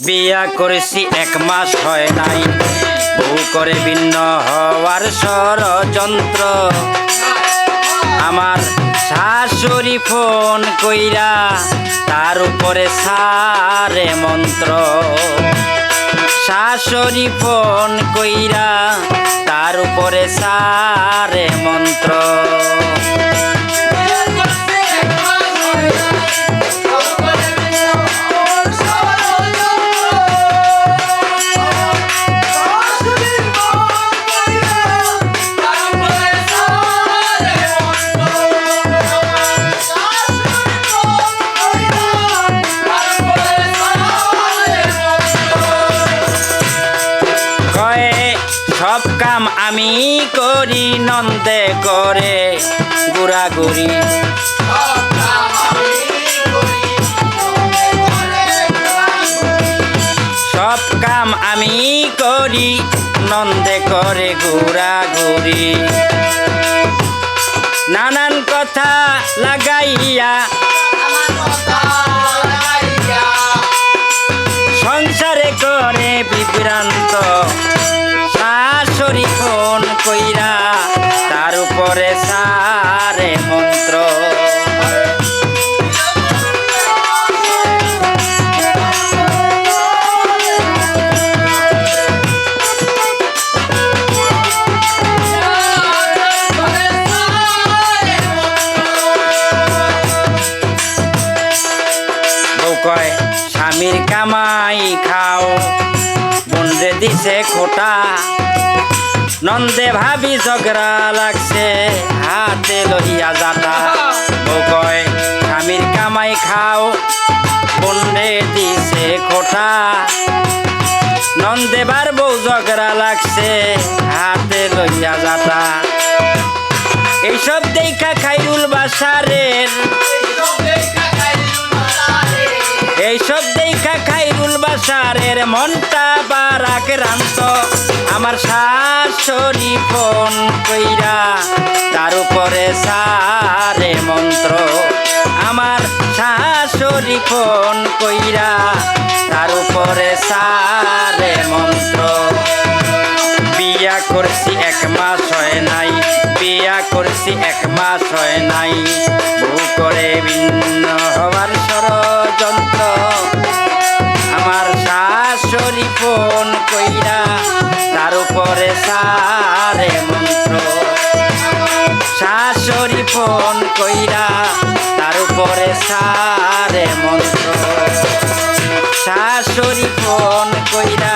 বিয়া করেছি এক মাস হয় নাই। বউ করে ভিন্ন হওয়ার ষড়যন্ত্র। আমার শাশুড়ি ফোন কইরা তার উপরে সারে মন্ত্র। শাশুড়ি ফোন কইরা তার উপরে সারে মন্ত্র। সব কাম আমি করি নন্দে করে, গুড়াগুড়ি। সব কাম আমি করি নন্দে করে ঘুরাঘুরি নানান কথা লাগাইয়া, সংসারে করে বিভ্রান্ত। উপরে সারে মন্ত্র। স্বামীর কামাই খাও বন্ডে দিছে খোটা। নন্দে ভাবি ঝগড়া লাগছে, হাতে লহিয়া যাতা। বউ কয়, স্বামীর কামাই খাও বন্ধে দিছে খোটা। নন্দে বার বউ ঝগড়া লাগছে, হাতে লইয়া যাতা। এইসব দেখা খাইরুল বাসারের বাসারের মনটা বারাক রান্ত আমার শাশুড়ি ফোন কইরা, তার উপরে সারে মন্ত্র। আমার শাশুড়ি ফোন কইরা, তার উপরে সারে মন্ত্র। বিয়া করছি এক মাস হয় নাই, বিয়া করছি এক মাস হয় নাই। বউ করে ভিন্ন হওয়ার ষড়যন্ত্র। উপরে সারে মন্ত্র। শাশুড়ি ফোন কইরা তার উপরে সারে মন্ত্র। শাশুড়ি ফোন কইরা